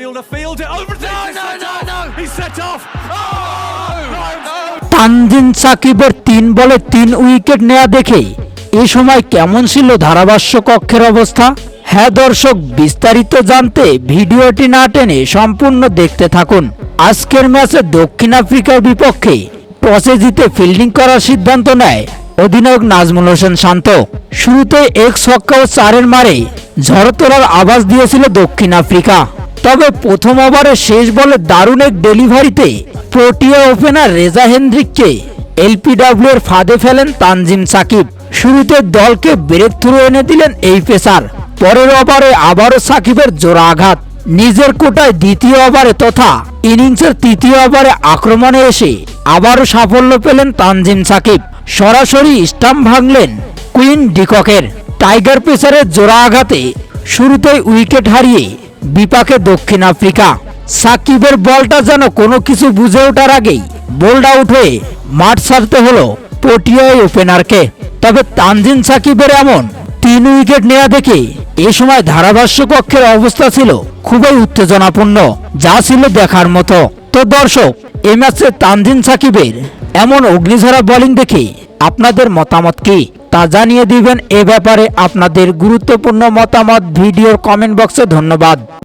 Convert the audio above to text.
Fielder field it over to no, no, no, no. He's set off. Oh, no, no. Tanjin সাকিবের তিন বলে তিন wicket নেওয়া দেখে এ সময় কেমন ছিল ধারাভাষ্য কক্ষের অবস্থা? হ্যাঁ দর্শক বিস্তারিত জানতে ভিডিওটি না টেনে সম্পূর্ণ দেখতে থাকুন। আজকের ম্যাচে দক্ষিণ আফ্রিকার বিপক্ষে টসে জিতে ফিল্ডিং করার সিদ্ধান্ত নেয় অধিনায়ক নাজমুল হোসেন শান্ত। শুরুতে এক ছক্কা ও চারের মারে ঝড় তোলার আভাস দিয়েছিল দক্ষিণ আফ্রিকা। তবে প্রথম ওভারে শেষ বলে দারুণ এক ডেলিভারিতে প্রোটিয়া ওপেনার রেজা হেন্দ্রিককে এলপিডব্লিউ এর ফাঁদে ফেলেন তানজিম সাকিব। শুরুতে দলকে ব্রেক থ্রু এনে দিলেন এই পেসার। পরের ওভারে আবারও সাকিবের জোড়া আঘাত। নিজের কোটায় দ্বিতীয় ওভারে তথা ইনিংসের তৃতীয় ওভারে আক্রমণে এসে আবারও সাফল্য পেলেন তানজিম সাকিব। সরাসরি স্টাম্প ভাঙলেন কুইন ডিককের। টাইগার পেসারের জোড়া আঘাতে শুরুতেই উইকেট হারিয়ে বিপাকে দক্ষিণ আফ্রিকা। সাকিবের বলটা যেন কোনো কিছু বুঝে ওঠার আগেই বোল্ড আউট হয়ে মাঠ ছাড়তে হলো পটিয়াই ওপেনারকে তবে তানজিন সাকিবের এমন তিন উইকেট নেওয়া দেখে এ সময় ধারাভাষ্য কক্ষের অবস্থা ছিল খুবই উত্তেজনাপূর্ণ, যা ছিল দেখার মতো। তো দর্শক এই ম্যাচে তানজিন সাকিবের এমন অগ্নিঝরা বোলিং দেখে আপনাদের মতামত কি? তা জানিয়ে দিবেন এ ব্যাপারে আপনাদের গুরুত্বপূর্ণ মতামত ভিডিওর কমেন্ট বক্সে ধন্যবাদ।